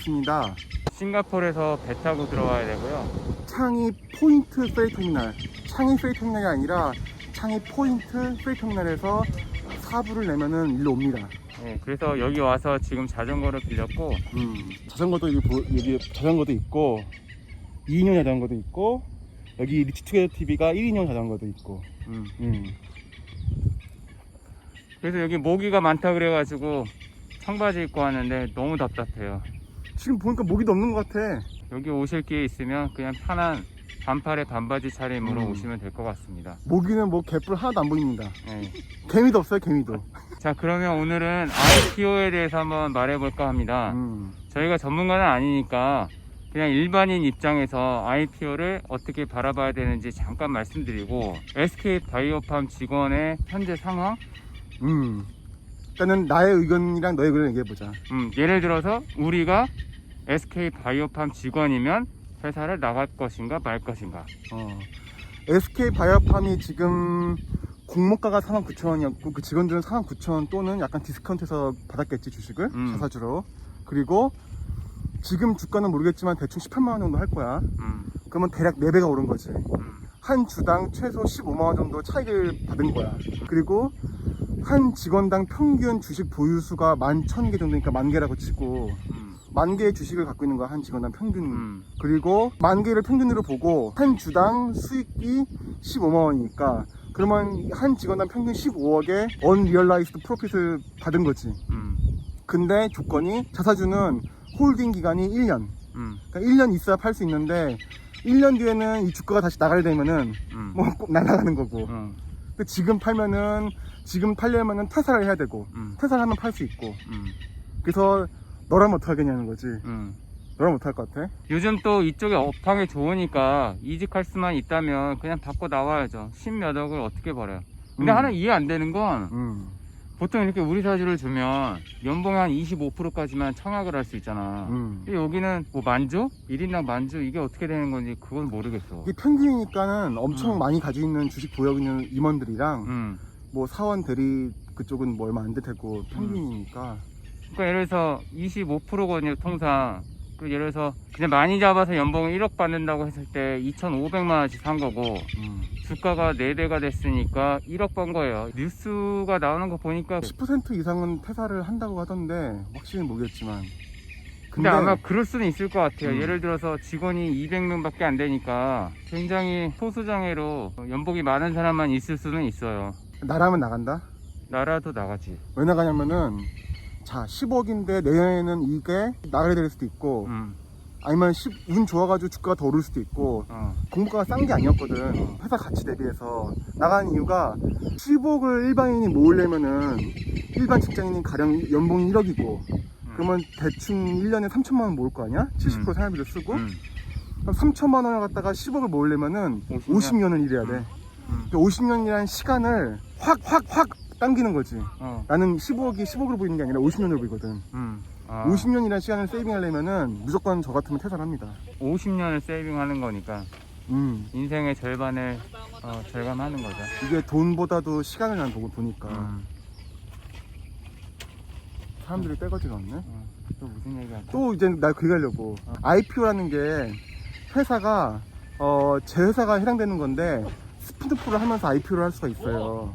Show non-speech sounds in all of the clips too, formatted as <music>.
왔습니다. 싱가포르에서 배 타고 들어와야 되고요. 창이 포인트 페리 터미널. 창이 페리 터미널이 아니라 창이 포인트 페리 터미널에서 사부를 내면은 일로 옵니다. 네, 그래서 여기 와서 지금 자전거를 빌렸고 음, 자전거도 여기, 보- 여기 자전거도 있고 2인용 자전거도 있고 여기 리치투게더 TV가 1인용 자전거도 있고 음, 음. 그래서 여기 모기가 많다 그래가지고 청바지 입고 왔는데 너무 답답해요. 지금 보니까 모기도 없는 것 같아. 여기 오실 기회 있으면 그냥 편한 반팔에 반바지 차림으로 음. 오시면 될 것 같습니다. 모기는 뭐 개뿔 하나도 안 보입니다. 네. 개미도 없어요, 개미도. <laughs> 자 그러면 오늘은 IPO에 대해서 한번 말해볼까 합니다. 음. 저희가 전문가는 아니니까 그냥 일반인 입장에서 IPO를 어떻게 바라봐야 되는지 잠깐 말씀드리고 SK 바이오팜 직원의 현재 상황 음. 일단은 나의 의견이랑 너의 의견을 얘기해보자. 음, 예를 들어서 우리가 SK 바이오팜 직원이면 회사를 나갈 것인가 말 것인가. 어. SK 바이오팜이 지금 공모가가 4만 9천 원이었고 그 직원들은 4만 9천 원 또는 약간 디스카운트해서 받았겠지 주식을? 음. 자사주로. 그리고 지금 주가는 모르겠지만 대충 18만 원 정도 할 거야. 음, 그러면 대략 4배가 오른 거지. 음, 한 주당 최소 15만 원 정도 차익을 받은 거야. 그리고 한 직원당 평균 주식 보유수가 11,000개 정도니까 만 개라고 치고 음, 만 개의 주식을 갖고 있는 거야 한 직원당 평균 음, 그리고 만 개를 평균으로 보고 한 주당 수익이 15만 원이니까 그러면 한 직원당 평균 15억의 언리얼라이스드 프로핏을 받은 거지. 음, 근데 조건이 자사주는 홀딩 기간이 1년. 음, 그러니까 1년 있어야 팔 수 있는데 1년 뒤에는 이 주가가 다시 나가게 되면은 음, 뭐꼭 날아가는 거고. 음, 근데 지금 팔면은 지금 팔려면은 퇴사를 해야 되고 음, 퇴사를 하면 팔 수 있고. 음, 그래서 너라면 어떡하겠냐는 거지. 음. 너라면 어떡할 것 같아? 요즘 또 이쪽에 업황이 좋으니까 이직할 수만 있다면 그냥 받고 나와야죠. 십몇 억을 어떻게 벌어요? 근데 음. 하나 이해 안 되는 건 음. 보통 이렇게 우리 사주를 주면 연봉 한 25%까지만 청약을 할 수 있잖아. 음. 근데 여기는 뭐 만주? 1인당 만주? 이게 어떻게 되는 건지 그건 모르겠어. 이게 평균이니까는 엄청 음. 많이 가지고 있는 주식 보유 있는 임원들이랑 음. 뭐 사원 대리 그쪽은 뭐 얼마 안될 테고 평균이니까 그러니까 예를 들어서 25%거든요, 통상. 그 예를 들어서 그냥 많이 잡아서 연봉을 1억 받는다고 했을 때 2,500만 원씩 산 거고 음. 주가가 4배가 됐으니까 1억 번 거예요. 뉴스가 나오는 거 보니까 10% 이상은 퇴사를 한다고 하던데 확실히 모르겠지만 근데 아마 그럴 수는 있을 것 같아요. 음. 예를 들어서 직원이 200명밖에 안 되니까 굉장히 소수장애로 연봉이 많은 사람만 있을 수는 있어요. 나라면 나간다 나라도 나가지. 왜 나가냐면은 자 10억인데 내년에는 이게 나가게 될 수도 있고 음, 아니면 10, 운 좋아가지고 주가가 더 오를 수도 있고 어, 공모가가 싼 게 아니었거든 회사 가치 대비해서 나가는 이유가 10억을 일반인이 모으려면은 일반 직장인이 가령 연봉이 1억이고 음, 그러면 대충 1년에 3천만 원 모을 거 아니야? 70% 음. 생활비를 쓰고 음, 그럼 3천만 원을 갖다가 10억을 모으려면은 50년? 50년을 일해야 돼. 음. 50년이라는 시간을 확 확 확 당기는 거지. 어, 나는 15억이 10억으로 보이는 게 아니라 50년으로 보이거든. 음. 아, 50년이라는 시간을 세이빙하려면은 무조건 저 같으면 퇴사를 합니다. 50년을 세이빙하는 거니까 음. 인생의 절반을 어, 절감하는 거죠. 이게 돈보다도 시간을 난 보고 보니까 음, 사람들이 떼거지가 않네. 어, 또 무슨 얘기할까? 또 이제 나 그거 하려고 어. IPO라는 게 회사가 어, 제 회사가 해당되는 건데 스피드풀을 하면서 IPO를 할 수가 있어요.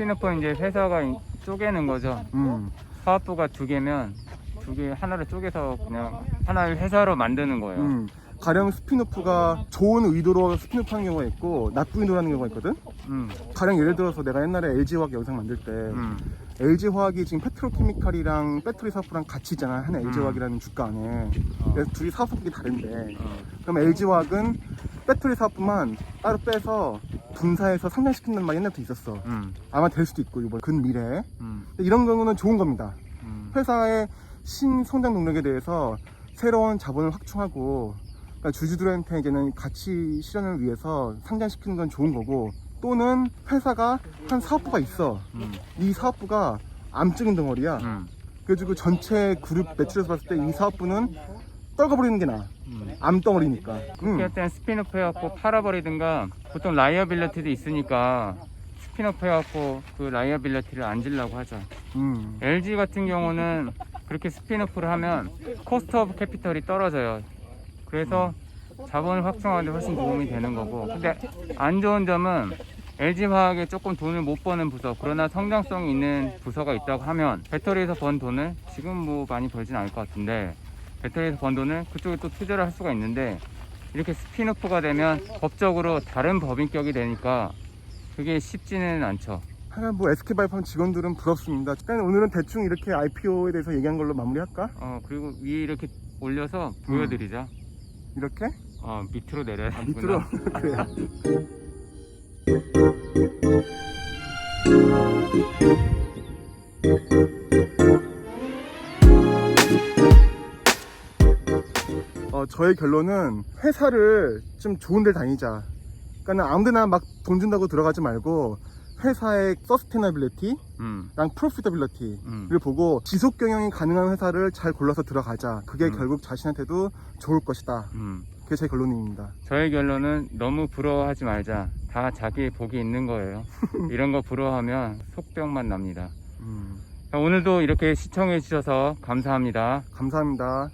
스피너폰 이제 회사가 이- 쪼개는 거죠. 음. 사업부가 두 개면 두 개 하나를 쪼개서 그냥 하나를 회사로 만드는 거예요. 음. 가령 스피노프가 좋은 의도로 스피노프 하는 경우가 있고 나쁜 의도로 하는 경우가 있거든 음, 가령 예를 들어서 내가 옛날에 LG화학 영상 만들 때 음, LG화학이 지금 페트로케미칼이랑 배터리 사업부랑 같이 있잖아 한 음. LG화학이라는 주가 안에 어, 그래서 둘이 사업 성격이 다른데 어, 그럼 LG화학은 배터리 사업부만 따로 빼서 분사해서 상장시킨다는 말이 옛날부터 있었어. 음, 아마 될 수도 있고 이번 근 미래에 음, 근데 이런 경우는 좋은 겁니다. 음, 회사의 신성장 동력에 대해서 새로운 자본을 확충하고 그러니까 주주들한테는 가치 실현을 위해서 상장시키는 건 좋은 거고 또는 회사가 한 사업부가 있어. 음, 이 사업부가 암적인 덩어리야. 음, 그래가지고 전체 그룹 매출에서 봤을 때 이 사업부는 떨궈버리는 게 나아. 음. 암덩어리니까. 음. 그럴 땐 스피노프 해갖고 팔아버리든가 보통 라이어빌리티도 있으니까 스피노프 해갖고 그 라이어빌리티를 안 질라고 하죠. 음. LG 같은 경우는 그렇게 스피노프를 하면 코스트 오브 캐피털이 떨어져요. 그래서 자본을 확충하는데 훨씬 도움이 되는 거고. 근데 안 좋은 점은 LG 화학에 조금 돈을 못 버는 부서, 그러나 성장성이 있는 부서가 있다고 하면 배터리에서 번 돈을 지금 뭐 많이 벌진 않을 것 같은데 배터리에서 번 돈을 그쪽에 또 투자를 할 수가 있는데 이렇게 스피노프가 되면 법적으로 다른 법인격이 되니까 그게 쉽지는 않죠. 하여간 뭐 SK바이오팜 직원들은 부럽습니다. 그러니까 오늘은 대충 이렇게 IPO에 대해서 얘기한 걸로 마무리할까? 어 그리고 위에 이렇게 올려서 보여드리자. 이렇게? 어 밑으로 내려야 아, 밑으로? <laughs> 되구나. <laughs> 저의 결론은 회사를 좀 좋은 데 다니자. 그러니까 아무 데나 막 돈 준다고 들어가지 말고 회사의 서스테너빌리티, 음, 랑 프로피터빌리티를 음. 보고 지속 경영이 가능한 회사를 잘 골라서 들어가자. 그게 음. 결국 자신한테도 좋을 것이다. 음. 그게 제 결론입니다. 저의 결론은 너무 부러워하지 말자. 다 자기의 복이 있는 거예요. <laughs> 이런 거 부러워하면 속병만 납니다. 음, 자, 오늘도 이렇게 시청해 주셔서 감사합니다. 감사합니다.